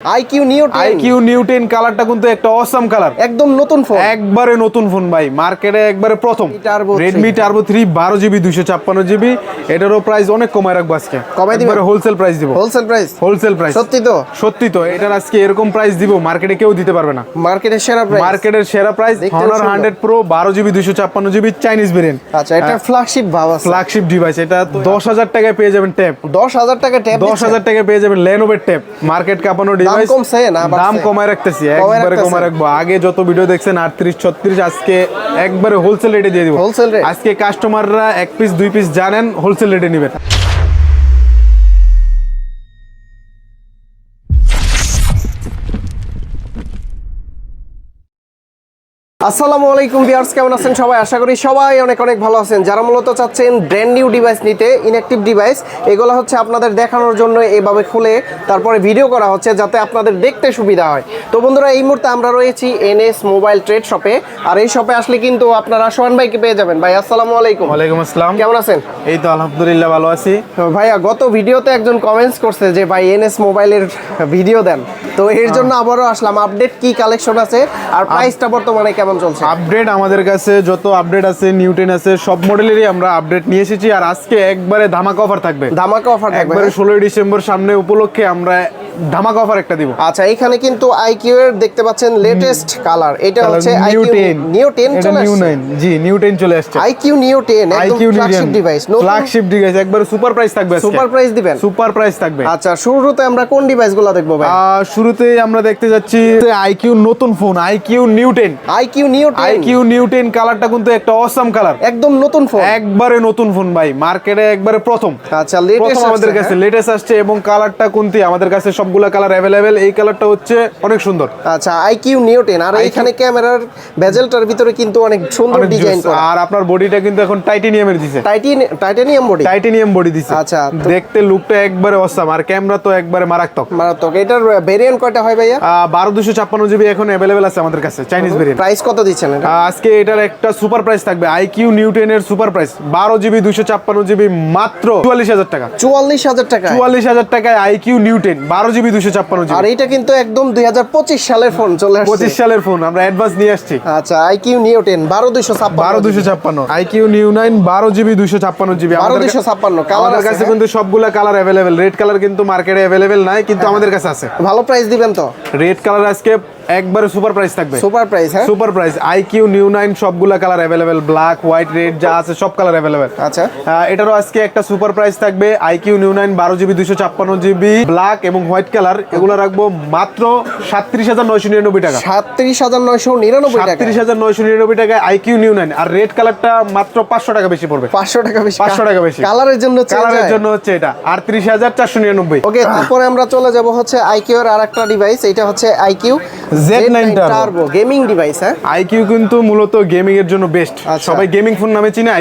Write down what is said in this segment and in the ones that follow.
IQOO Neo iQOO Neo ten কালারটা কিন্তু একটা অসাম কালার একদম নতুন ফোন একবারে নতুন ফোন ভাই মার্কেটে একবারে প্রথম। Turbo টার্বো থ্রি বারো জিবি দুইশো ছাপ্পান্ন জিবি এটারও প্রাইস অনেক কমায় রাখব আজকে। কমায় দিবেন? হোলসেল প্রাইস দিব। হোলসেল প্রাইস হোলসেল প্রাইস সত্যি তো? সত্যি তো এটার আজকে এরকম প্রাইস দিব মার্কেটে কেউ দিতে পারবে না। মার্কেটের সেরা প্রাইস মার্কেটের সেরা প্রাইস। হান্ড্রেড প্রো বারো জিবি দুইশো ছাপ্পান্ন জিবি চাইনিজ ভেরিয়েন্ট আচ্ছা এটা ফ্ল্যাগশিপ ভাব আছে। ফ্ল্যাগশিপ ডিভাইস এটা দশ হাজার টাকায় পেয়ে যাবেন ট্যাব দশ হাজার টাকা ট্যাব দশ হাজার টাকায় পেয়ে যাবেন লেনোভের ট্যাব মার্কেট কাঁপানো ডিভাইস কমছে না দাম কমায় রাখতেছি একবারে কমায় রাখব। আগে যত ভিডিও দেখছেন আটত্রিশ ছত্রিশ আজকে একবারে হোলসেল রেটে দিয়ে দিব। হোলসেল রেট আজকে কাস্টমাররা এক পিস দুই পিস জানেন হোলসেল রেটে নেবেন। আসসালামু আলাইকুম ভিউয়ার্স কেমন আছেন সবাই? আশা করি সবাই অনেক অনেক ভালো আছেন। যারা মূলত চাচ্ছেন ব্র্যান্ড নিউ ডিভাইস নিতে ইনঅ্যাক্টিভ ডিভাইস এগুলো হচ্ছে আপনাদের দেখানোর জন্য এভাবে খুলে তারপরে ভিডিও করা হচ্ছে যাতে আপনাদের দেখতে সুবিধা হয়। তো বন্ধুরা এই মুহূর্তে আমরা রয়েছি এনএস মোবাইল ট্রেড শপে আর এই শপে আসলে কিন্তু আপনারা সোহান ভাইকে পেয়ে যাবেন। ভাই আসসালামু আলাইকুম। ওয়ালাইকুম আসসালাম। কেমন আছেন? এই তো আলহামদুলিল্লাহ ভালো আছি। তো ভাইয়া গত ভিডিওতে একজন কমেন্টস করছে যে ভাই এনএস মোবাইলের ভিডিও দেন। তো এর জন্য আবারও আসলাম। আপডেট কি কালেকশন আছে? আর প্রাইসটা বর্তমানে কেমন চলছে। আপডেট আমাদের কাছে যত আপডেট আছে নিউটেন আছে সব মডেলেরই আমরা আপডেট নিয়ে এসেছি। আর আজকে একবারে ধামাকা অফার থাকবে। ধামাকা অফার থাকবে। একবারে ষোলোই ডিসেম্বর সামনে উপলক্ষে আমরা ধামাকা অফার একটা দিব। আচ্ছা এখানে কিন্তু আইকিউ এর দেখতে পাচ্ছেন লেটেস্ট কালার এটা হচ্ছে আইকিউ নিউ টেন এটা চলে নিউ আসছে। নাইন জি নিউ টেন চলে আসছে। আইকিউ নিউ টেন একদম iQOO flagship device flagship device একবারে সুপার প্রাইস থাকবে সুপার প্রাইস দিবেন। সুপার প্রাইস থাকবে। আচ্ছা শুরুতে আমরা কোন ডিভাইসগুলো দেখব ভাই? আহ, শুরুতেই আমরা দেখতে যাচ্ছি আইকিউ নতুন phone iQOO Neo ten iQOO Neo ten iQOO Neo ten কালারটা কিন্তু একটা অসাম কালার একদম নতুন ফোন একবারে নতুন ফোন ভাই মার্কেটে একবারে প্রথম। আচ্ছা লেটেস্ট আমাদের কাছে লেটেস্ট আসছে এবং কালারটা কোনটি আমাদের কাছে সবগুলা কালার অ্যাভেলেবেল এই কালারটা হচ্ছে অনেক সুন্দর। আচ্ছা আইকিউ নিউ টেন আর এইখানে ক্যামেরার বেজেলটার ভিতরে কিন্তু অনেক সুন্দর ডিজাইন করা। আর আপনার বডিটা কিন্তু এখন টাইটেনিয়ামের দিছে। টাইটানিয়াম বডি টাইটেনিয়াম বডি দিছে। আচ্ছা, দেখতে লুকটা একবারে অসাম আর ক্যামেরা তো একবারে মারাত্মক। মারাত্মক। এটার ভেরিয়েন্ট কয়টা হয় ভাইয়া? বারো দুশো ছাপ্পান্ন জিবি এখন অ্যাভেলেবেল আছে আমাদের কাছে চাইনিজ ভেরিয়েন্ট প্রাইস কত দিচ্ছেন আজকে এটার একটা সুপার প্রাইস থাকবে। আইকিউ নিউটেনের সুপার প্রাইস বারো জিবি দুশো ছাপ্পান্ন জিবি মাত্র চুয়াল্লিশ হাজার টাকা। চুয়াল্লিশ হাজার টাকা চুয়াল্লিশ হাজার টাকায় আইকিউ নিউটেন বারো জিবি দুশো ছাপ্পান্ন জিবি আর এটা কিন্তু একদম দুই হাজার পঁচিশ সালের ফোন চলে আসছে। পঁচিশ সালের ফোন আমরা অ্যাডভান্স নিয়ে আসছি। আচ্ছা আইকিউ নিউ টেন বারো দুইশো ছাপ্পান্ন বারো দুশো ছাপ্পান্ন। আইকিউ নিউ নাইন বারো জিবি দুশো ছাপ্পান্ন জিবি 1256 কালার আমাদের আছে, কাছে হ্যাঁ? কিন্তু সবগুলা কালার অ্যাভেলেবেল রেড কালার কিন্তু মার্কেটে অ্যাভেলেবেল নাই কিন্তু আমাদের কাছে আছে। ভালো প্রাইস দিবেন তো? রেড কালার আজকে একবারে সুপার প্রাইস থাকবে। সুপার প্রাইস হ্যাঁ? Super price iQOO Neo nine সবগুলা colour available black white red যা আছে সব কালার অ্যাভেলেবেল আচ্ছা। এটারও আজকে একটা সুপার প্রাইস থাকবে আইকিউ নিউ নাইন বারো জিবি দুশো ছাপ্পান্ন জিবি ব্ল্যাক এবং হোয়াইট কালার এগুলো রাখব মাত্র সাতত্রিশ হাজার নয়শো নিরানব্বই টাকা। সাতত্রিশ হাজার নয়শো নিরানব্বই টাকা। সাতত্রিশ হাজার নয়শো নিরানব্বই টাকায় আইকিউ নিউ নাইন আর রেড কালারটা মাত্র পাঁচশো টাকা বেশি পড়বে। পাঁচশো টাকা বেশি। 500 টাকা বেশি। কালারের জন্য কালারের জন্য হচ্ছে এটা আটত্রিশ হাজার চারশো নিরানব্বই। ওকে তারপরে আমরা চলে যাব হচ্ছে আইকিউ এর আরেকটা ডিভাইস এটা হচ্ছে iQOO Z9 Turbo gaming device হ্যাঁ? আইকিউ কিন্তু মূলত গেমিং এর জন্য বেস্ট আচ্ছা। সবাই গেমিং ফোন নামে চিনে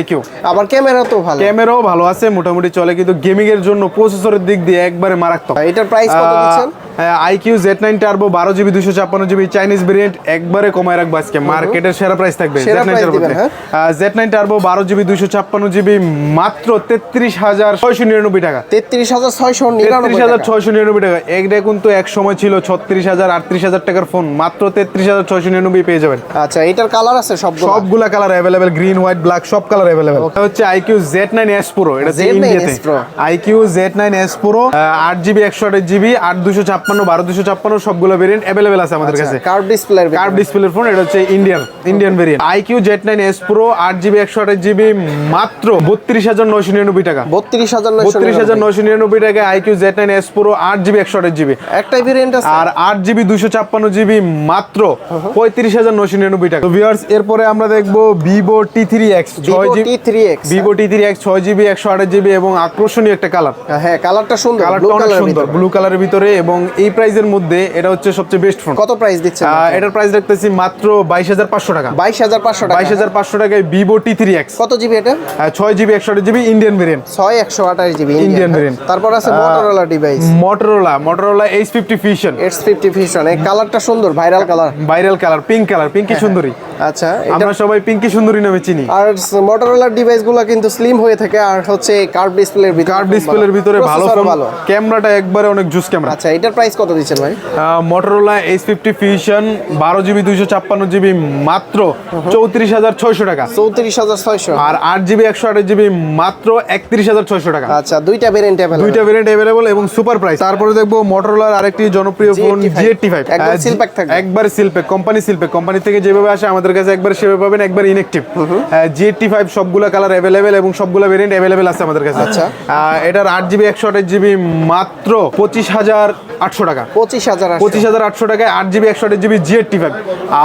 আবার ক্যামেরা তো ভালো। ক্যামেরাও ভালো আছে মোটামুটি চলে কিন্তু গেমিং এর জন্য প্রসেসরের দিক দিয়ে একবারে মারাত্মক। এটার প্রাইস কত দিচ্ছেন? আইকিউ জেড নাইন টার্বো বারো জিবি দুশো ছাপ্পান্ন জিবি চাইনিজ ভেরিয়েন্ট একবারে কমায় রাখব আজকে। মার্কেটের সেরা প্রাইস থাকবে Z nine Turbo? Z nine Turbo বারো জিবি দুশো ছাপ্পান্ন জিবি মাত্র তেত্রিশ হাজার ছয়শো নিরানব্বই টাকা। তেত্রিশ হাজার ছয়শো তেত্রিশ হাজার। ছয়শো নিরানব্বই টাকা। এটা কিন্তু এক সময় ছিল ছত্রিশ হাজার আটত্রিশ হাজার টাকার ফোন। মাত্র তেত্রিশ হাজার ছয়শো নিরানব্বই পেয়ে যাবেন। আচ্ছা এটার কালার আছে সব সবগুলা colour available green white black সব কালার অ্যাভেলেবেল হচ্ছে iQOO Z nine S Pro এটা ইন্ডিয়াতে iQOO Z nine S Pro আট জিবি একশো আট জিবি আট দুশো ছাপ্পান্ন বারো দুশো ছাপ্পান্ন সবগুলো ভেরিয়েন্ট অ্যাভেলেবেল আছে আমাদের কাছে। কার্ভ ডিসপ্লে কার্ভ ডিসপ্লের ফোন এটা হচ্ছে Indian Indian variant iQOO Z nine S Pro আট জিবি একশো আঠাশ জিবি মাত্র বত্রিশ হাজার নয়শো নিরানব্বই টাকা। বত্রিশ হাজার বত্রিশ হাজার নয়শো নিরানব্বই টাকায় iQOO Z nine S Pro আট জিবি একশো আঠাশ জিবি একটাই ভেরিয়েন্ট আছে? আর আট জিবি দুশো ছাপ্পান্ন জিবি মাত্র পঁয়ত্রিশ হাজার নয়শো নিরানব্বই টাকা। ভিউয়ার্স এরপরে আমরা দেখব ভিভো টি থ্রি এক্স ছয় GB three X Vivo T three X ছয় জিবি একশো আঠাশ জিবি এবং আকর্ষণীয় একটা কালার হ্যাঁ কালারটা সুন্দর কালারটা অনেক সুন্দর ব্লু কালারের ভিতরে এবং এই প্রাইসের মধ্যে এটা হচ্ছে সবচেয়ে বেস্ট ফোন কত প্রাইস দিচ্ছেন এটার প্রাইস রাখতেছি মাত্র বাইশ হাজার পাঁচশো টাকা। বাইশ হাজার পাঁচশো টাকা। বাইশ হাজার পাঁচশো টাকায় ভিভো টি থ্রি এক্স কত জিবি এটা? ছয় জিবি একশো আঠাশ জিবি ইন্ডিয়ান ভেরিয়েন্ট ছয় একশো আঠাশ জিবি ইন্ডিয়ান variant। তারপর আছে Motorola device Motorola Motorola Edge fifty Fusion Edge fifty Fusion এই কালারটা সুন্দর viral colour viral colour pink colour pinky সুন্দরী। আচ্ছা আমরা সবাই পিঙ্কি সুন্দরী নামে চিনি। আর মোটরোলার ডিভাইসগুলো কিন্তু স্লিম হয়ে থাকে আর হচ্ছে কার্ভ ডিসপ্লের ভিতরে কার্ভ ডিসপ্লের ভিতরে ভালো ভালো। ক্যামেরাটা একবারে অনেক জুস ক্যামেরা আচ্ছা এটার প্রাইস প্রাইস কত দিচ্ছেন ভাই? মোটরোলা এইচ ফিফটি ফিউশন বারো জিবি দুইশো ছাপ্পান্ন জিবি মাত্র চৌত্রিশ হাজার ছয়শো টাকা। চৌত্রিশ হাজার ছয়শো। আর আট জিবি একশো আঠাশ জিবি মাত্র একত্রিশ হাজার ছয়শো টাকা। আচ্ছা দুইটা ভেরিয়েন্ট অ্যাভেলেবল দুইটা ভেরিয়েন্ট অ্যাভেলেবল এবং সুপার প্রাইস তারপরে দেখব মোটরোলার আরেকটি জনপ্রিয় phone GT5 GAT five pack থাকবে। একবার সিলপেক কোম্পানি সিলপেক কোম্পানি থেকে যেভাবে আসে আমাদের কাছে একবার সেভাবে পাবেন একবার ইনএক্টিভ জিএটি ফাইভ সবগুলা কালার অ্যাভেলেবেল এবং সবগুলা ভেরিয়েন্ট অ্যাভেলেবেল আছে আমাদের কাছে। আচ্ছা। এটার আট জিবি একশো আঠাশ জিবি মাত্র পঁচিশ হাজার আটশো টাকা। পঁচিশ হাজার পঁচিশ হাজার আটশো টাকায় আট জিবি একশো আট জিবি জিএটি ফাইভ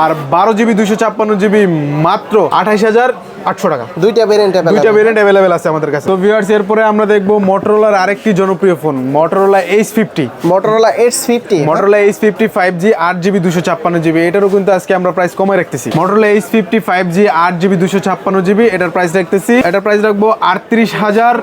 আর বারো জিবি দুইশো ছাপ্পান্ন জিবি মাত্র আঠাইশ হাজার আটশো টাকা। দুইটা ভেরিয়েন্ট দুইটা ভেরিয়েন্ট অ্যাভেলেবেল আছে আমাদের কাছে। তো ভিউয়ার্স এরপরে আমরা দেখব মোটরোলার আরেকটি জনপ্রিয় phone Motorola Edge fifty Motorola Edge fifty Motorola Edge fifty five G আট জিবি দুশো ছাপ্পান্ন জিবি এটারও কিন্তু আজকে আমরা প্রাইস কমে রাখতেছি। Motorola Edge fifty five G আট জিবি দুশো ছাপ্পান্ন জিবি এটার প্রাইস রাখতেছি। এটার প্রাইস রাখব আটত্রিশ হাজার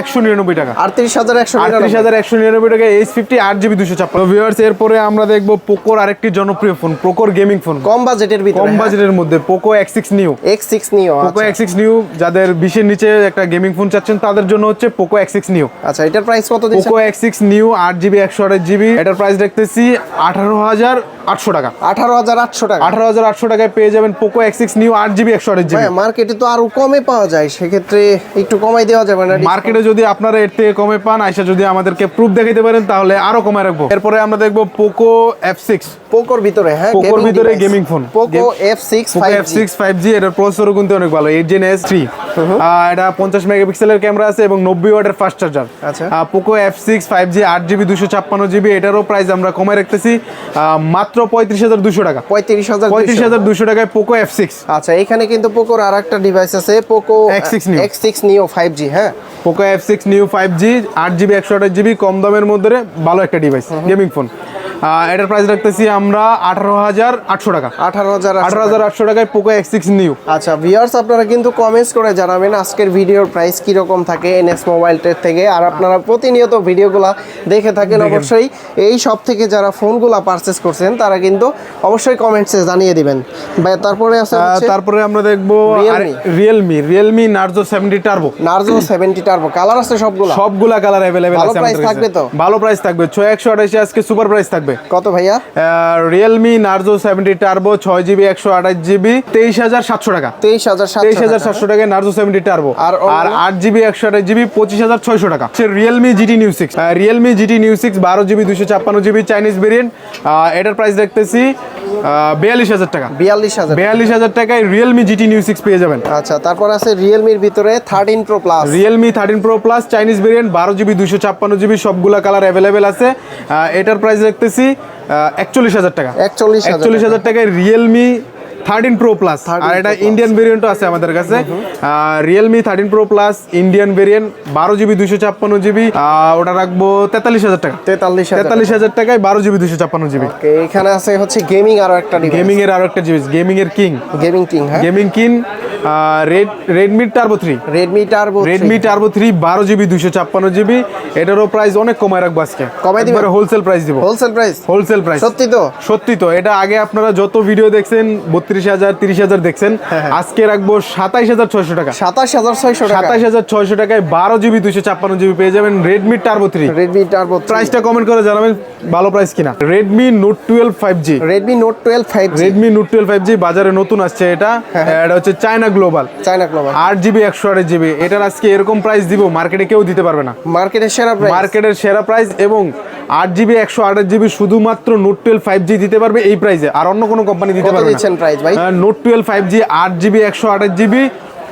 একশো নিরানব্বই টাকা। আটত্রিশ হাজার একশো আটত্রিশ হাজার একশো নিরানব্বই টাকা এইচ ফিফটি আট জিবি দুশো ছাপ্পান্ন। ভিউয়ার্স এরপরে আমরা দেখব পোকোর আরেকটি জনপ্রিয় ফোন পোকোর গেমিং ফোন কম বাজেটের ভিতরে কম বাজেটের মধ্যে Poco X six Neo X six Poco X six Neo যাদের বিশের নিচে একটা গেমিং ফোন চাচ্ছেন তাদের জন্য হচ্ছে পোকো এক্স নিউ আচ্ছা এটার প্রাইস কত দিচ্ছেন? পোকো এক্সিক্স নিউ আট জিবি একশো আঠাশ জিবি এটার প্রাইস দেখতেছি আঠারো হাজার আটশো টাকা। আঠারো হাজার আটশো টাকা। আঠারো হাজার আটশো টাকায় পেয়ে যাবেন পোকো এক্স সিক্স নিউ আট জিবি একশো আঠাশ জিবি মার্কেটে তো আরও কমে পাওয়া যায় সেক্ষেত্রে একটু কমাই দেওয়া যাবে না? মার্কেটে যদি আপনারা এর থেকে কমে পান আইসা যদি আমাদেরকে প্রুফ দেখাইতে পারেন তাহলে আরও কমে রাখব। এরপরে আমরা দেখব পোকো এফ সিক্স পোকোর ভিতরে হ্যাঁ পোকোর ভিতরে gaming phone। Poco F six F six five G এটার প্রসেসরও কিন্তু অনেক ভালো এইট জেন এস থ্রি এটা পঞ্চাশ মেগাপিক্সেলের ক্যামেরা আছে এবং নব্বই ওয়াটের ফাস্ট চার্জার আচ্ছা। Poco F six five G আট জিবি দুশো ছাপ্পান্ন জিবি এটারও প্রাইস আমরা কমে রাখতেছি। আহ, মাত্র পঁয়ত্রিশ হাজার দুশো টাকা। পঁয়ত্রিশ হাজার পঁয়ত্রিশ হাজার দুশো টাকায় পোকো এফ সিক্স আচ্ছা এখানে কিন্তু পোকোর আর একটা ডিভাইস আছে Poco X six Neo X six Neo five G হ্যাঁ? Poco F six Neo five G আট জিবি একশো আঠাশ জিবি কম দামের মধ্যে ভালো একটা ডিভাইস গেমিং ফোন এটার প্রাইস রাখতেছি আমরা আঠারো হাজার আটশো টাকা। আঠারো হাজার আঠারো হাজার আটশো টাকায় পোকো এক্স সিক্স নিউ আচ্ছা ভিউয়ার্স আপনারা কিন্তু কমেন্টস করে জানাবেন আজকের ভিডিওর প্রাইস কি রকম থাকে এনএস মোবাইল টের থেকে। আর আপনারা প্রতিনিয়ত ভিডিওগুলা দেখে থাকেন অবশ্যই। এই সব থেকে যারা ফোনগুলা পারচেস করছেন তারা কিন্তু অবশ্যই কমেন্টসে জানিয়ে দিবেন। তারপরে আছে তারপরে আমরা দেখব Realme Realme Narzo seventy turbo Narzo seventy turbo colour আছে সবগুলা। সবগুলা কালার অ্যাভেলেবেল ভালো আছে থাকবে তো? ভালো প্রাইস থাকবে। ছয় একশো আঠাশে আজকে সুপার প্রাইস থাকবে। কত ভাইয়া? রিয়েলমি নার্জো সেভেন্টি টার্বো ছয় জিবি একশো আঠাশ জিবি তেইশ হাজার সাতশো টাকা। তেইশ হাজার তেইশ হাজার সাতশো টাকায় নার্জো সেভেন্টি টার্বো আর আর আট জিবি একশো আঠাশ জিবি পঁচিশ হাজার ছয়শো টাকা। Realme GT new six Realme GT new six বারো জিবি দুশো ছাপ্পান্ন জিবি চাইনিজ ভেরিয়েন্ট এটার প্রাইস দেখতেছি বিয়াল্লিশ হাজার টাকা। বিয়াল্লিশ হাজার বিয়াল্লিশ হাজার টাকায় রিয়েলমি জিটি নিউ সিক্স পেয়ে যাবেন। আচ্ছা তারপর আছে রিয়েলমির ভিতরে thirteen pro plus Realme thirteen pro plus Chinese variant বারো জিবি দুশো ছাপ্পান্ন জিবি সবগুলা কালার অ্যাভেলেবেল আছে। এটার প্রাইস দেখতেছি একচল্লিশ হাজার টাকা। একচল্লিশ একচল্লিশ হাজার টাকায় রিয়েলমি থার্টিন প্রো প্লাস আর এটা ইন্ডিয়ান ভেরিয়েন্টও আছে আমাদের কাছে। Realme thirteen pro plus Indian variant বারো জিবি দুশো ছাপ্পান্ন জিবি ওটা রাখব তেতাল্লিশ হাজার টাকা। তেতাল্লিশ তেতাল্লিশ হাজার টাকায় বারো জিবি দুশো ছাপ্পান্ন জিবি এখানে আছে হচ্ছে গেমিং আরও একটা গেমিং এর আরও একটা জিনিস গেমিং এর কিং গেমিং কিং হ্যাঁ। Gaming king red Redmi turbo three Redmi turbo Redmi turbo three বারো জিবি দুশো ছাপ্পান্ন জিবি এটারও প্রাইস অনেক কমায় রাখব আজকে। কমায় দিবেন? হোলসেল প্রাইস দিব। হোলসেল প্রাইস হোলসেল প্রাইস সত্যি তো? সত্যি তো। এটা আগে আপনারা যত ভিডিও দেখছেন বত্রিশ হাজার তিরিশ হাজার দেখছেন। হ্যাঁ, হ্যাঁ। আজকে রাখব সাতাইশ হাজার ছয়শো টাকা। সাতাশ হাজার ছয়শো সাতাইশ হাজার ছয়শো টাকায় বারো জিবি দুশো ছাপ্পান্ন জিবি পেয়ে যাবেন Redmi turbo three Redmi turbo প্রাইসটা কমেন্ট করে জানাবেন ভালো প্রাইস কিনা। Redmi note twelve five G Redmi note twelve five Redmi note twelve five G বাজারে নতুন আসছে এটা। হ্যাঁ, এটা হচ্ছে চায়না গ্লোবাল চায়না ক্লোবার আট জিবি একশো আট জিবি। এটার আজকে এরকম প্রাইস দিব মার্কেটে কেউ দিতে পারবে না। মার্কেটের সেরা মার্কেটের সেরা প্রাইস এবং আট জিবি একশো আঠাশ জিবি শুধুমাত্র নোট টুয়েলভ ফাইভ জি দিতে পারবে এই প্রাইসে আর অন্য কোনো কোম্পানি দিতে পারবে নোট টুয়েলভ ফাইভ জি আট জিবি একশো আঠাশ জিবি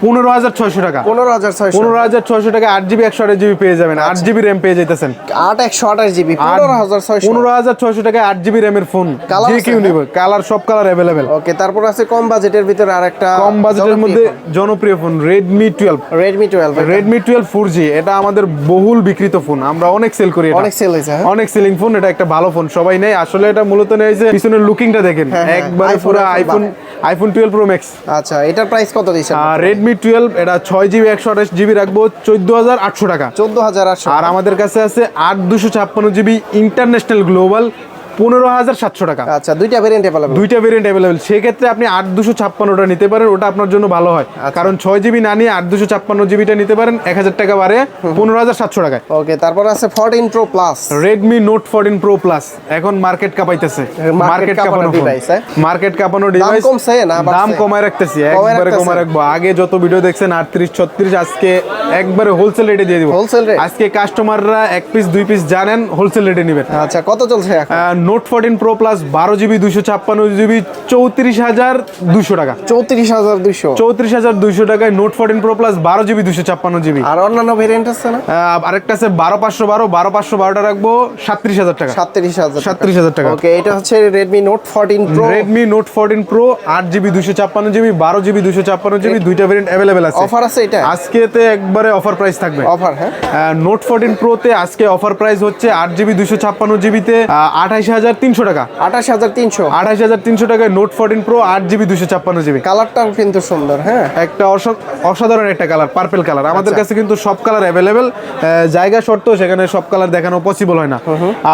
পনেরো হাজার ছয়শো টাকা। পনেরো হাজার ছয়শো। পনেরো হাজার ছয়শো টাকা আট জিবি একশো আঠাশ জিবি পেয়ে যাবেন। আট জিবি র্যাম পেয়ে যেতেছেন আট একশো আঠাশ জিবি পনেরো হাজার ছয়শো। পনেরো হাজার ছয়শো টাকা আট জিবি র্যামের ফোন Colour যে আছে, কেউ? নিবে কালার সব কালার অ্যাভেলেবেল ওকে তারপর আছে কম বাজেটের ভিতরে আরেকটা কম বাজেটের মধ্যে জনপ্রিয় phone Redmi twelve Redmi twelve Redmi twelve four G এটা আমাদের বহুল বিক্রিত ফোন আমরা অনেক সেল করি অনেক সেল হয়েছে হ্যাঁ। অনেক সেলিং ফোন এটা একটা ভালো ফোন সবাই নেই আসলে এটা মূলত নেই যে পিছনের লুকিংটা দেখেন। হ্যাঁ, হ্যাঁ, একবারে পুরো iPhone iPhone twelve pro max আচ্ছা এটার প্রাইস কত দিচ্ছেন? আর রেডমি টুয়েলভ এটা ছয় জিবি একশো আঠাশ জিবি রাখব চোদ্দ হাজার আটশো টাকা। চোদ্দ হাজার আটশো আর আমাদের কাছে আছে আট দুশো ছাপ্পান্ন জিবি ইন্টারন্যাশনাল গ্লোবাল পনেরো হাজার সাতশো টাকা। আচ্ছা দুইটা ভেরিয়েন্ট অ্যাভেলেবল দুইটা ভেরিয়েন্ট অ্যাভেলেবেল সেক্ষেত্রে আপনি আট দুশো ছাপ্পান্নটা নিতে পারেন ওটা আপনার জন্য ভালো হয়। কারণ ছয় জিবি না নিয়ে আট দুশো ছাপ্পান্ন জিবিটা নিতে পারেন এক হাজার টাকা বাড়ে পনেরো হাজার সাতশো টাকায়। ওকে তারপর আছে fourteen pro plus Redmi note fourteen pro plus এখন মার্কেট কাঁপাইতেছে। মার্কেট কাঁপানো হ্যাঁ? মার্কেট কাঁপানো ডিভাইস কমছে না দাম কমায় রাখতেছি একবারে কমায় রাখব। আগে যত ভিডিও দেখছেন আটত্রিশ ছত্রিশ আজকে একবারে হোলসেল রেটে দিয়ে দিব। Wholesale rate? আজকে কাস্টমাররা এক পিস দুই পিস জানেন হোলসেল রেটে নেবেন। আচ্ছা কত চলছে এখন? নোট ফোরটিন প্রো প্লাস বারো জিবি দুশো ছাপ্পান্ন জিবি চৌত্রিশ হাজার দুশো টাকা। চৌত্রিশ হাজার দুইশো? চৌত্রিশ হাজার দুইশো টাকায় নোট ফোরটিন প্রো প্লাস বারো জিবি দুশো ছাপ্পান্ন জিবি। আর অন্যান্য ভেরিয়েন্ট আছে না? আরেকটা আছে বারো পাঁচশো বারো বারো পাঁচশো বারোটা রাখব সাতত্রিশ হাজার টাকা। সাতত্রিশ হাজার সাতত্রিশ হাজার টাকা। ওকে এটা হচ্ছে Redmi note fourteen pro Redmi note fourteen pro আট জিবি দুশো ছাপ্পান্ন জিবি বারো জিবি দুশো ছাপ্পান্ন জিবি দুইটা ভেরিয়েন্ট অ্যাভেলেবেল আছে। অফার আছে এটা? আজকেতে একবারে অফার প্রাইস থাকবে। অফার হ্যাঁ। নোট ফোরটিন প্রোতে আজকে অফার প্রাইস হচ্ছে আট জিবি দুশো ছাপ্পান্ন জিবিতে আঠাইশ হাজার তিনশো টাকা। আঠাশ হাজার তিনশো। আঠাইশ হাজার তিনশো টাকায় নোট ফোরটিন প্রো আট জিবি দুশো ছাপ্পান্ন জিবি। কালারটাও কিন্তু সুন্দর হ্যাঁ। একটা অসাধারণ একটা কালার পার্পেল কালার। আমাদের আচ্ছা। কাছে কিন্তু সব কালার অ্যাভেলেবেল জায়গা শর্ত সেখানে সব কালার দেখানো পসিবল হয় না।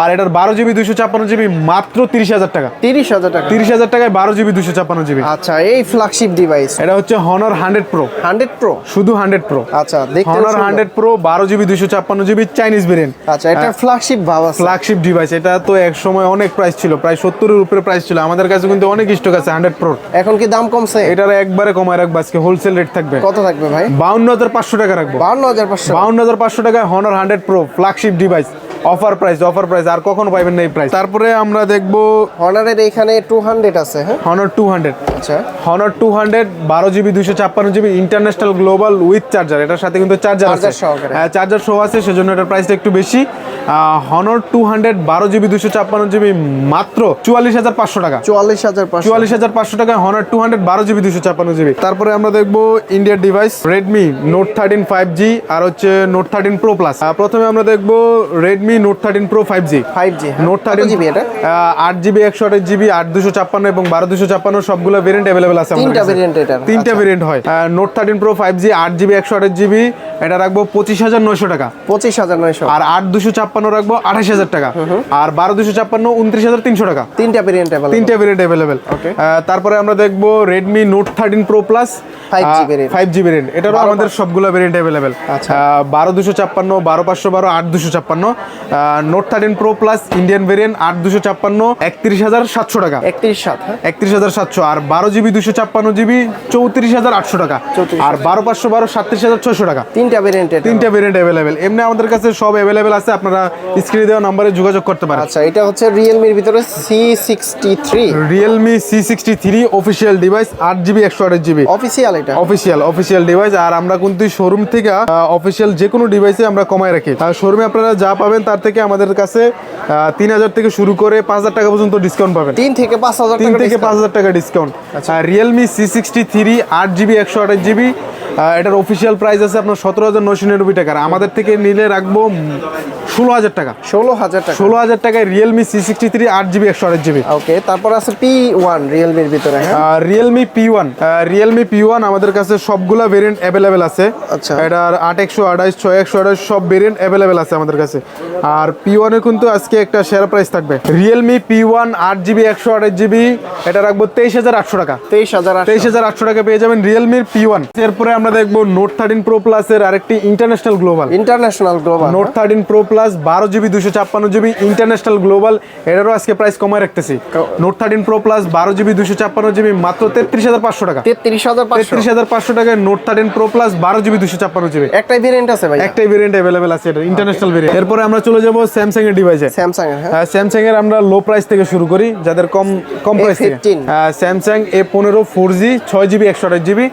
আর এটার বারো জিবি দুশো ছাপ্পান্ন জিবি মাত্র তিরিশ হাজার টাকা। তিরিশ হাজার টাকা। তিরিশ হাজার টাকায় বারো জিবি দুশো ছাপ্পান্ন জিবি। আচ্ছা এই ফ্ল্যাগশিপ ডিভাইস এটা হচ্ছে Honor hundred pro hundred pro শুধু হান্ড্রেড প্রো আচ্ছা হনার হান্ড্রেড প্রো বারো জিবি দুশো ছাপ্পান্ন জিবি চাইনিজ ভেরিয়েন্ট আচ্ছা এটা ফ্ল্যাগশিপ ভাব ফ্ল্যাগশিপ ডিভাইস এটা তো এক সময় অনেক প্রাইস ছিল প্রায় সত্তরের উপরে প্রাইস ছিল। আমাদের কাছে কিন্তু অনেক স্টক আছে হান্ড্রেড প্রো এখন কি দাম কমছে? এটার একবারে কমায় রাখব আজকে হোলসেল রেট থাকবে। কত থাকবে ভাই? বাউন্ন হাজার পাঁচশো টাকা রাখব। বাউন্ন হাজার পাঁচশো। বাউন্ন হাজার পাঁচশো টাকায় Honor hundred pro flagship device offer price offer price আর কখনো পাইবেন না এই প্রাইস তারপরে আমরা দেখব হনারের এখানে টু হান্ড্রেড আছে হ্যাঁ? হনার টু হান্ড্রেড আচ্ছা। হনার টু হান্ড্রেড বারো জিবি দুশো ছাপ্পান্ন GB international global with charger এটার সাথে কিন্তু চার্জার আছে। হ্যাঁ চার্জার সহ আছে সেজন্য এটার প্রাইসটা একটু বেশি। হনর টু হান্ড্রেড বারো জিবি দুশো ছাপ্পান্ন জিবি মাত্র চুয়াল্লিশ হাজার পাঁচশো টাকা। চুয়াল্লিশ হাজার চুয়াল্লিশ হাজার পাঁচশো টাকা হনার টু হান্ড্রেড বারো জিবি দুশো ছাপ্পান্ন জিবি। তারপরে আমরা দেখব ইন্ডিয়ার device Redmi note thirteen five G আর হচ্ছে নোট থার্টিন প্রো প্লাস প্রথমে আমরা দেখব Redmi note thirteen pro five G five G note thirteen GB এটা? আট জিবি একশো আঠাশ জিবি আট দুশো ছাপ্পান্ন এবং বারো দুশো ছাপ্পান্ন সবগুলো ভেরিয়েন্ট অ্যাভেলেবেল আছে তিনটা ভেরিয়েন্ট এটার তিনটা ভেরিয়েন্ট হয়। Note thirteen pro five G আট জিবি একশো আঠাশ জিবি এটা রাখব পঁচিশ হাজার নয়শো টাকা। পঁচিশ হাজার নয়শো। আর আট দুশো ছাপ্পান্ন রাখব আঠাশ হাজার টাকা। আর বারো দুশো ছাপ্পান্ন উনত্রিশ হাজার তিনশো টাকা। তিনটা ভেরিয়েন্ট তিনটা ভেরিয়েন্ট অ্যাভেলেবেল তারপরে আমরা দেখব Redmi note thirteen pro plus 5G variant। Five G variant এটারও আমাদের সবগুলো ভেরিয়েন্ট অ্যাভেলেবেল আচ্ছা। বারো দুশো ছাপ্পান্ন বারো পাঁচশো বারো আট দুশো ছাপ্পান্ন। Note thirteen pro plus Indian variant আট দুশো ছাপ্পান্ন একত্রিশ হাজার সাতশো টাকা। একত্রিশ সাত হ্যাঁ। একত্রিশ হাজার সাতশো আর বারো জিবি দুশো ছাপ্পান্ন জিবি চৌত্রিশ হাজার আটশো টাকা। আর বারো পাঁচশো বারো সাতত্রিশ হাজার ছয়শো টাকা। তিনটা ভেরিয়েন্ট তিনটা ভেরিয়েন্ট অ্যাভেলেবেল এমনি আমাদের কাছে সব অ্যাভেলেবেল আছে আপনারা স্ক্রিনে দেওয়া নাম্বারে যোগাযোগ করতে পারেন। আচ্ছা এটা হচ্ছে রিয়েলমির ভিতরে C sixty three Realme C sixty three official device আট জিবি একশো আঠাশ জিবি। অফিসিয়াল এটা। অফিসিয়াল অফিসিয়াল ডিভাইস আর আমরা কিন্তু শোরুম থেকে অফিসিয়াল যে কোনো ডিভাইসে আমরা কমায় রাখি। আর শোরুমে আপনারা যা পাবেন তার থেকে আমাদের কাছে তিন হাজার থেকে শুরু করে পাঁচ হাজার টাকা পর্যন্ত ডিসকাউন্ট পাবেন। তিন থেকে পাঁচ হাজার তিন থেকে পাঁচ হাজার টাকা discount Realme C sixty three আট জিবি একশো আঠাশ জিবি এটার অফিসিয়াল প্রাইস আছে আপনার সতেরো হাজার নশো নিরানব্বই টাকার। আমাদের থেকে নিলে রাখব ষোলো হাজার টাকা। ষোলো হাজার টাকা। ষোলো হাজার টাকায় রিয়েলমি সি সিক্সটি থ্রি আট জিবি একশো আট জিবি। ওকে তারপর আছে পি ওয়ান রিয়েলমির ভিতরে Realme P one Realme P one আমাদের কাছে সবগুলা ভেরিয়েন্ট অ্যাভেলেবেল আছে। আচ্ছা। এটার আট একশো আঠাশ ছয় একশো আঠাশ সব ভেরিয়েন্ট অ্যাভেলেবেল আছে আমাদের কাছে। আর পি ওয়ানে কিন্তু আজকে একটা সেরা প্রাইস থাকবে। রিয়েলমি পি ওয়ান আট জিবি একশো আঠাশ জিবি এটা রাখব তেইশ হাজার আটশো টাকা। তেইশ হাজার। তেইশ হাজার আটশো টাকা পেয়ে যাবেন রিয়েলমির পি ওয়ান এরপরে আমরা দেখব নোট থার্টিন প্রো প্লাসের আরেকটি international global international global note thirteen pro plus বারো জিবি দুশো ছাপ্পান্ন জিবি ইন্টারন্যাশনাল গ্লোবাল এটারও আজকে প্রাইস কমায় রাখতেছি। নোট থার্টিন প্রো প্লাস বারো জিবি দুশো ছাপ্পান্ন জিবি মাত্র তেত্রিশ হাজার পাঁচশো টাকা। তেত্রিশ হাজার তেত্রিশ হাজার পাঁচশো টাকায় নোট থার্টিন প্রো প্লাস বারো জিবি দুশো ছাপ্পান্ন জিবি। একটাই ভেরিয়েন্ট আছে ভাই একটাই ভেরিয়েন্ট অ্যাভেলেবেল আছে এটা ইন্টারন্যাশনাল ভেরিয়েন্ট এরপরে আমরা চলে যাব স্যামসাং এর ডিভাইসে স্যামসাং এর হ্যাঁ। স্যামসাং এর আমরা লো প্রাইস থেকে শুরু করি যাদের কম কম প্রাইস থেকে। স্যামসাং এ পনেরো ফোর জি ছয় জিবি একশো আঠাশ জিবি।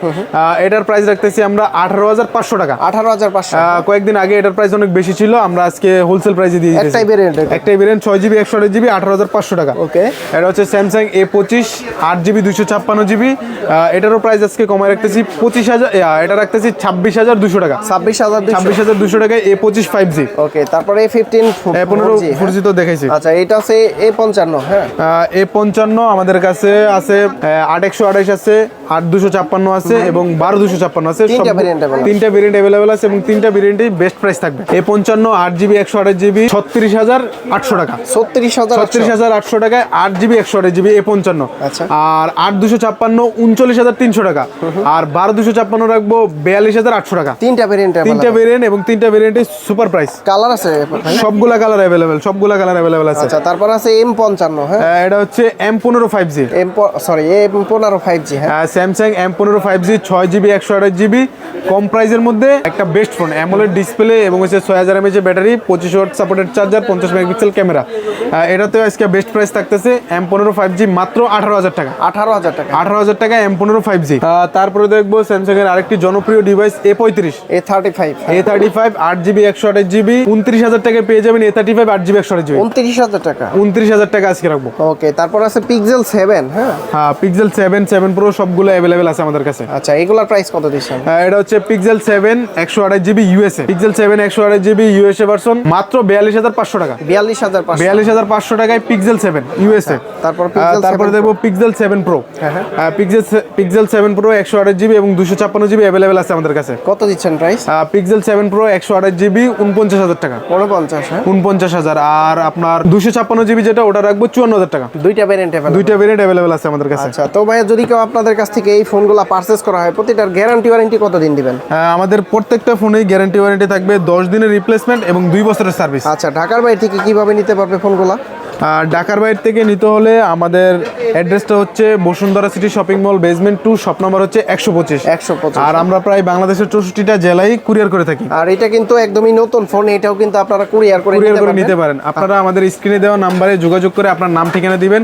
এটার প্রাইস রাখতেছি আমরা আঠারো হাজার পাঁচশো টাকা। আঠারো হাজার পাঁচশো। কয়েকদিন আগে এটার প্রাইস অনেক বেশি ছিল আমরা আজকে হোলসেল প্রাইসে দিয়ে একটাই ভেরিয়েন্ট একটাই ভেরিয়েন্ট ছয় জিবি একশো আঠাশ জিবি আঠারো হাজার পাঁচশো টাকা। ওকে এটা হচ্ছে স্যামসাং এ পঁচিশ আট জিবি দুশো ছাপ্পান্ন জিবি এটারও প্রাইস আজকে কমায় রাখতেছি পঁচিশ হাজার এটা রাখতেছি ছাব্বিশ হাজার দুশো টাকা। ছাব্বিশ হাজার ছাব্বিশ হাজার দুশো টাকায় এ পঁচিশ ফাইভ জি ওকে তারপরে এ ফিফটিন এ পনেরো ফোর জি তো দেখাইছি। আচ্ছা এটা আছে এ পঞ্চান্ন হ্যাঁ। এ পঞ্চান্ন আমাদের কাছে আছে আট একশো আঠাইশ আছে আট দুশো ছাপ্পান্ন আছে এবং বারো দুশো ছাপ্পান্ন আছে তিনটা ভেরিয়েন্ট অ্যাভেলেবেল আছে। এবং তিনটা ভেরিয়েন্টই বেস্ট প্রাইস থাকবে। এ পঞ্চান্ন আট জিবি একশো আঠাশ জিবি ছত্রিশ হাজার আটশো টাকা। ছত্রিশ হাজার ছত্রিশ হাজার আটশো টাকায় আট জিবি একশো আঠাশ জিবি এ পঞ্চান্ন। আচ্ছা। আর আট দুশো ছাপ্পান্ন উনচল্লিশ হাজার তিনশো টাকা। আর বারো দুশো ছাপ্পান্ন রাখব বিয়াল্লিশ হাজার আটশো টাকা। তিনটা ভেরিয়েন্ট তিনটা ভেরিয়েন্ট এবং তিনটা ভেরিয়েন্টে সুপার প্রাইস কালার আছে সবগুলা কালার অ্যাভেলেবেল সবগুলা কালার অ্যাভেলেবেল আছে। আচ্ছা তারপর আছে এম পঞ্চান্ন হ্যাঁ? এটা হচ্ছে এম পনেরো five G M sorry M পনেরো ফাইভ জি হ্যাঁ? স্যামসাং এম পনেরো ফাইভ জি ছয় জিবি একশো আঠাশ জিবি কম প্রাইসের মধ্যে একটা বেস্ট ফোন অ্যামোলেড ডিসপ্লে এবং হচ্ছে ছয় হাজার এমএচ ব্যাটারি পঁচিশ ওয়াট সাপোর্টেড চার্জার পঞ্চাশ মেগাপিক্সেল ক্যামেরা এটাতেও আজকে বেস্ট প্রাইস থাকতেছে এম পনেরো ফাইভ জি মাত্র আঠারো হাজার টাকা। আঠারো হাজার টাকা। আঠারো হাজার টাকা এম পনেরো ফাইভ জি তারপরে দেখব স্যামসাং এর আরেকটি জনপ্রিয় ডিভাইস এ পঁয়ত্রিশ। A thirty five A thirty five আট জিবি একশো আঠাশ জিবি উনত্রিশ হাজার টাকায় পেয়ে যাবেন এ থার্টি ফাইভ আট জিবি একশো আঠাশ জিবি উনত্রিশ হাজার টাকা। উনত্রিশ হাজার টাকা আজকে রাখব। ওকে তারপর আছে পিক্সেল সেভেন হ্যাঁ? হ্যাঁ পিক্সেল সেভেন সেভেন প্রো সবগুলো অ্যাভেলেবেল আছে আমাদের কাছে। আচ্ছা এগুলার প্রাইস কত আহ, এটা হচ্ছে পিক্সেল সেভেন একশো আঠাশ জিবি ইউএসএ পিক্সেল সেভেন একশো আঠাশ জিবি ইউএসএ ভার্সন মাত্র বিয়াল্লিশ হাজার পাঁচশো টাকা। বিয়াল্লিশ হাজার বিয়াল্লিশ হাজার পাঁচশো টাকায় পিক্সেল সেভেন ইউএসএ তারপর তারপরে দেখব পিক্সেল সেভেন প্রো হ্যাঁ, হ্যাঁ। পিক্সেল পিক্সেল সেভেন প্রো একশো আঠাশ জিবি এবং দুশো ছাপ্পান্ন জিবি অ্যাভেলেবেল আছে আমাদের কাছে। কত দিচ্ছেন প্রাইস পিক্সেল সেভেন প্রো একশো আঠাশ জিবি উনপঞ্চাশ হাজার টাকা। উনপঞ্চাশ হ্যাঁ? উনপঞ্চাশ হাজার। আর আপনার দুশো ছাপ্পান্ন জিবি যেটা ওটা রাখব চুয়ান্ন হাজার টাকা। দুইটা ভ্যারিয়েন্ট দুইটা ভেরিয়েন্ট অ্যাভেলেবেল আছে আমাদের কাছে। আচ্ছা তো ভাইয়া যদি কেউ আপনাদের কাছ থেকে এই ফোনগুলো পারচেস করা হয় প্রতিটার গ্যারান্টি ওয়ারেন্টি কত দিন দিবেন? হ্যাঁ, আমাদের প্রত্যেকটা ফোনেই গ্যারান্টি ওয়ারেন্টি থাকবে দশ দিনের রিপ্লেসমেন্ট এবং দুই বছরের সার্ভিস আচ্ছা ঢাকার বাইরে থেকে কীভাবে নিতে পারবে ফোনগুলো? ঢাকার বাইরে থেকে নিতে হলে আমাদের অ্যাড্রেসটা হচ্ছে Bashundhara city shopping mall basement two shop number হচ্ছে একশো পঁচিশ। একশো পঁচিশ। আর আমরা প্রায় বাংলাদেশের চৌষট্টিটা জেলায় কুরিয়ার করে থাকি। আর এটা কিন্তু একদমই নতুন ফোন এটাও কিন্তু আপনারা কুরিয়ার করে কুরিয়ার করে নিতে পারেন। আপনারা আমাদের স্ক্রিনে দেওয়া নাম্বারে যোগাযোগ করে আপনার নাম ঠিকানা দিবেন।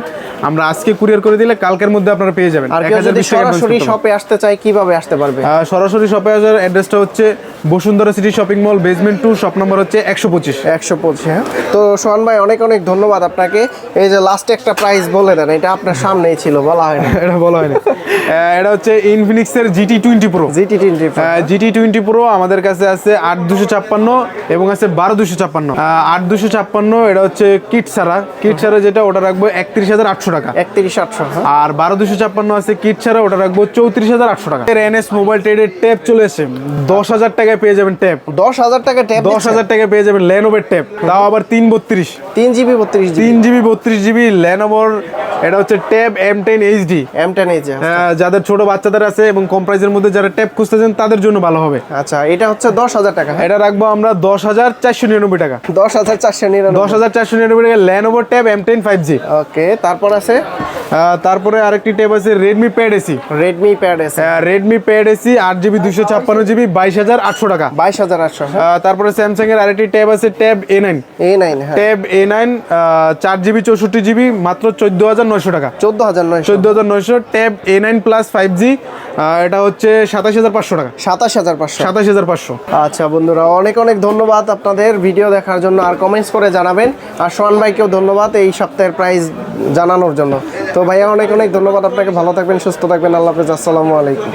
আমরা আজকে কুরিয়ার করে দিলে কালকের মধ্যে আপনারা পেয়ে যাবেন। আর যদি সরাসরি শপে আসতে চায় কীভাবে আসতে পারবে? সরাসরি শপে আসার অ্যাড্রেসটা হচ্ছে Bashundhara city shopping mall basement two shop number হচ্ছে একশো পঁচিশ। একশো পঁচিশ হ্যাঁ। তো সোহান ভাই অনেক অনেক ধন্যবাদ আপনাকে এই যে লাস্টে একটা প্রাইস বলে দেন এটা আপনার সামনেই ছিল বলা হয় না। এটা বলা হয় না। এটা হচ্ছে ইনফিনিক্সের GT twenty pro GT twenty GT twenty pro আমাদের কাছে আছে আট দুশো ছাপ্পান্ন এবং আছে বারো দুশো ছাপ্পান্ন। আট দুশো ছাপ্পান্ন এটা হচ্ছে কিট ছাড়া। কিট ছাড়া যেটা ওটা রাখব একত্রিশ হাজার আটশো টাকা। একত্রিশ আটশো হ্যাঁ। আর বারো দুশো ছাপ্পান্ন আছে কিট ছাড়া ওটা রাখব চৌত্রিশ হাজার আটশো টাকা। এর এনএস মোবাইল ট্রেডের ট্যাপ চলে এসে দশ হাজার টাকায় পেয়ে যাবেন ট্যাপ দশ হাজার টাকা ট্যাব দশ হাজার টাকায় পেয়ে যাবেন ল্যানোভের ট্যাপ তাও আবার তিন বত্রিশ। তিন জিবি বত্রিশ জিবি। তিন জিবি বত্রিশ জিবি ল্যানোভর এটা হচ্ছে tab M ten HD M ten H যাদের ছোট বাচ্চাদের আছে এবং কম প্রাইসের মধ্যে যারা ট্যাব খুঁজতেছেন তাদের জন্য ভালো হবে। আচ্ছা এটা হচ্ছে দশ হাজার টাকা। হ্যাঁ এটা রাখব আমরা দশ হাজার চারশো নিরানব্বই টাকা। দশ হাজার চারশো নিরানব্বই। দশ হাজার চারশো নিরানব্বই টাকা Lenovo tab M ten five G okay তারপর আছে? তারপরে আরেকটি ট্যাব আছে Redmi pad SE Redmi pad S Redmi pad SE আট জিবি দুশো ছাপ্পান্ন জিবি বাইশ হাজার আটশো টাকা। বাইশ হাজার আটশো তারপরে স্যামসাং এর আরেকটি ট্যাব আছে tab A nine A nine হ্যাঁ। ট্যাব এ নাইন চার জিবি চৌষট্টি জিবি মাত্র চোদ্দ হাজার নয়শো টাকা। চোদ্দ হাজার নয় চোদ্দ হাজার নয়শো tab A nine plus five G এটা হচ্ছে সাতাশ হাজার পাঁচশো টাকা। সাতাশ হাজার পাঁচশো। সাতাশ হাজার পাঁচশো। আচ্ছা বন্ধুরা অনেক অনেক ধন্যবাদ আপনাদের ভিডিও দেখার জন্য আর কমেন্টস করে জানাবেন। আর সোহান ভাইকেও ধন্যবাদ এই সপ্তাহের প্রাইস জানানোর জন্য। তো ভাইয়া অনেক অনেক ধন্যবাদ আপনাকে। ভালো থাকবেন সুস্থ থাকবেন। আল্লাহ হাফেজ। আসসালামু আলাইকুম।